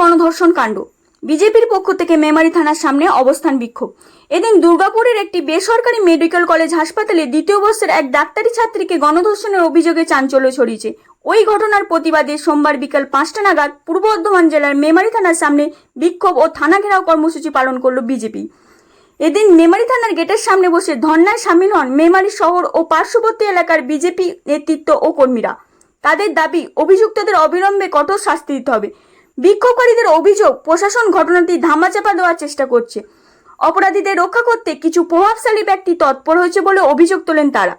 গণধর্ষণ কাণ্ড। বিজেপির পক্ষ থেকে মেমারি থানার সামনে অবস্থান বিক্ষোভ। এদিন দুর্গাপুরের একটি বেসরকারি মেডিকেল কলেজ হাসপাতালে দ্বিতীয় বর্ষের এক ডাক্তারি ছাত্রীকে গণধর্ষণের অভিযোগে চাঞ্চল্য ছড়িয়েছে। ওই ঘটনার প্রতিবাদে সোমবার বিকাল পাঁচটা নাগাদ পূর্ব বর্ধমান জেলার মেমারি থানার সামনে বিক্ষোভ ও থানা ঘেরাও কর্মসূচি পালন করল বিজেপি। এদিন মেমারি থানার গেটের সামনে বসে ধর্নায় সামিল হন মেমারি শহর ও পার্শ্ববর্তী এলাকার বিজেপি নেতৃত্ব ও কর্মীরা। তাদের দাবি, অভিযুক্তদের অবিলম্বে কঠোর শাস্তি দিতে হবে। বিক্ষোভকারীদের অভিযোগ, প্রশাসন ঘটনাটি ধামাচাপা দেওয়ার চেষ্টা করছে। অপরাধীদের রক্ষা করতে কিছু প্রভাবশালী ব্যক্তি তৎপর হয়েছে বলে অভিযোগ তোলেন তারা।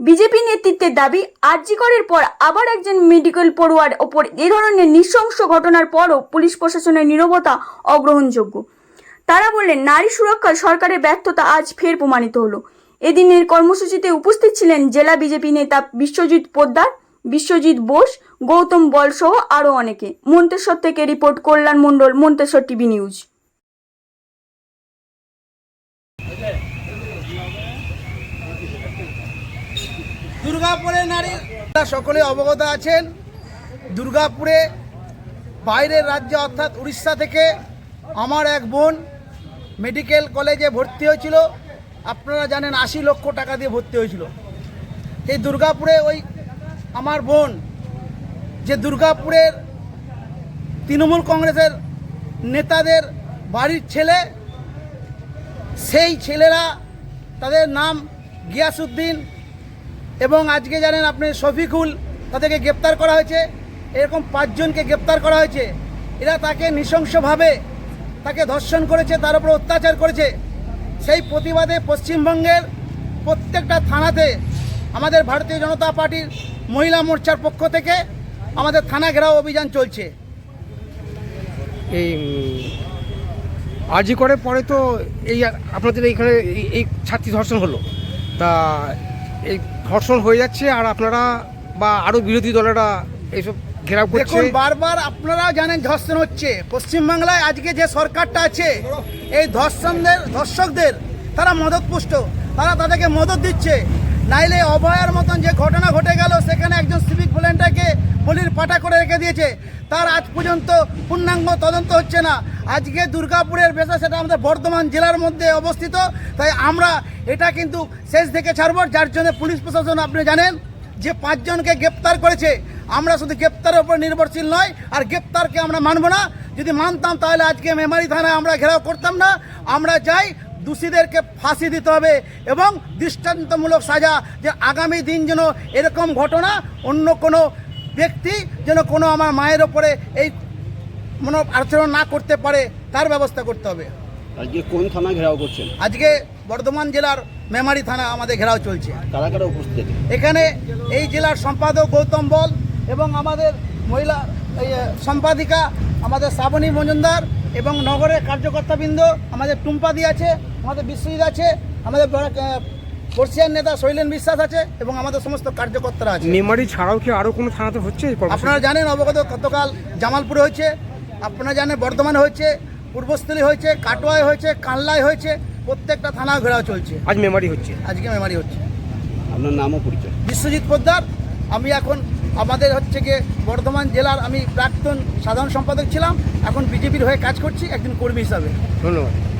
বিজেপি নেতৃত্বের দাবি আরজিকরের পর আবার একজন মেডিকেল পড়ুয়ার ওপর এ ধরনের নৃশংস ঘটনার পরও পুলিশ প্রশাসনের নীরবতা অগ্রহণযোগ্য। তারা বললেন, নারী সুরক্ষায় সরকারের ব্যর্থতা আজ ফের প্রমাণিত হলো। এদিনের কর্মসূচিতে উপস্থিত ছিলেন জেলা বিজেপি নেতা বিশ্বজিৎ পোদ্দার বিশ্বজিৎ বোস, গৌতম বল সহ আরও অনেকে। মন্তেশ্বর থেকে report, Kalyan Mondal, Manteswar TV news. দুর্গাপুরে নারী সকলে অবগত আছেন। দুর্গাপুরে বাইরের রাজ্য অর্থাৎ উড়িষ্যা থেকে আমার এক বোন মেডিকেল কলেজে ভর্তি হয়েছিল। আপনারা জানেন আশি লক্ষ টাকা দিয়ে ভর্তি হয়েছিল। এই দুর্গাপুরে ওই আমার বোন, যে দুর্গাপুরের তৃণমূল কংগ্রেসের নেতাদের বাড়ির ছেলে, সেই ছেলেরা তাদের নাম গিয়াসুদ্দিন এবং আজকে জানেন আপনি শফিকুল, তাদেরকে গ্রেপ্তার করা হয়েছে। এরকম পাঁচজনকে গ্রেপ্তার করা হয়েছে। এরা তাকে নৃশংসভাবে তাকে ধর্ষণ করেছে, তার উপর অত্যাচার করেছে। সেই প্রতিবাদে পশ্চিমবঙ্গের প্রত্যেকটা থানাতে আমাদের ভারতীয় জনতা পার্টির মহিলা মোর্চার পক্ষ থেকে আমাদের থানা ঘেরাও অভিযান চলছে। এই আরজি করে পরে তো এই আপনাদের এইখানে এই- এই ছাত্রী ধর্ষণ হলো। তা এই ধর্ষণ হয়ে যাচ্ছে আর আপনারা বা আরও বিরোধী দলেরা এইসব ঘেরাও করছে। বারবার আপনারা জানেন ধর্ষণ হচ্ছে। পশ্চিমবাংলায় আজকে যে সরকারটা আছে এই ধর্ষণদের ধর্ষকদের তারা মদতপুষ্ট। তারা তাদেরকে মদত দিচ্ছে। নাইলে অভয়ার মতন যে ঘটনা ঘটে গেল, সেখানে একজন সিভিক ভলেন্টিয়ারকে বলির পাটা করে রেখে দিয়েছে। তার আজ পর্যন্ত পূর্ণাঙ্গ তদন্ত হচ্ছে না। আজকে দুর্গাপুরের বেসা সেটা আমাদের বর্ধমান জেলার মধ্যে অবস্থিত। তাই আমরা এটা কিন্তু শেষ থেকে ছাড়ব, যার জন্য পুলিশ প্রশাসন, আপনি জানেন যে পাঁচজনকে গ্রেপ্তার করেছে। আমরা শুধু গ্রেপ্তারের উপর নির্ভরশীল নয়, আর গ্রেপ্তারকে আমরা মানব না। যদি মানতাম তাহলে আজকে মেমারি থানায় আমরা ঘেরাও করতাম না। আমরা চাই দোষীদেরকে ফাঁসি দিতে হবে এবং দৃষ্টান্তমূলক সাজা যে আগামী দিন যেন এরকম ঘটনা অন্য কোনো ব্যক্তি যেন কোনো আমার মায়ের ওপরে এই মনো আচরণ না করতে পারে তার ব্যবস্থা করতে হবে। আজকে কোন থানা ঘেরাও করছেন? আজকে বর্ধমান জেলার মেমারি থানা আমাদের ঘেরাও চলছে। কারা কারা উপস্থিত? এখানে এই জেলার সম্পাদক গৌতম বল এবং আমাদের মহিলা সম্পাদিকা আমাদের শ্রাবণী মজুমদার এবং নগরের কার্যকর্তাবৃন্দ আমাদের টুম্পাদি আছে আমাদের বিশ্বজিৎ আছে আমাদের বর্ষিয়ার নেতা শৈলেন বিশ্বাস আছে এবং আমাদের সমস্ত কার্যকর্তারা আছে। মেমারি ছাড়াও কি আরও কোনো থানাতে হচ্ছে আপনারা জানেন অবগত গতকাল জামালপুরে হয়েছে আপনারা জানেন বর্ধমানে হয়েছে পূর্বস্থলী হয়েছে কাটোয়ায় হয়েছে কানলায় হয়েছে প্রত্যেকটা থানা ঘেরাও চলছে। আজ মেমারি হচ্ছে। আজকে মেমারি হচ্ছে। আপনার নামও পরিচয়। বিশ্বজিৎ পোদ্দার আমি এখন আমাদের হচ্ছে গিয়ে বর্ধমান জেলার আমি প্রাক্তন সাধারণ সম্পাদক ছিলাম, এখন বিজেপির হয়ে কাজ করছি, একজন কর্মী হিসাবে। ধন্যবাদ।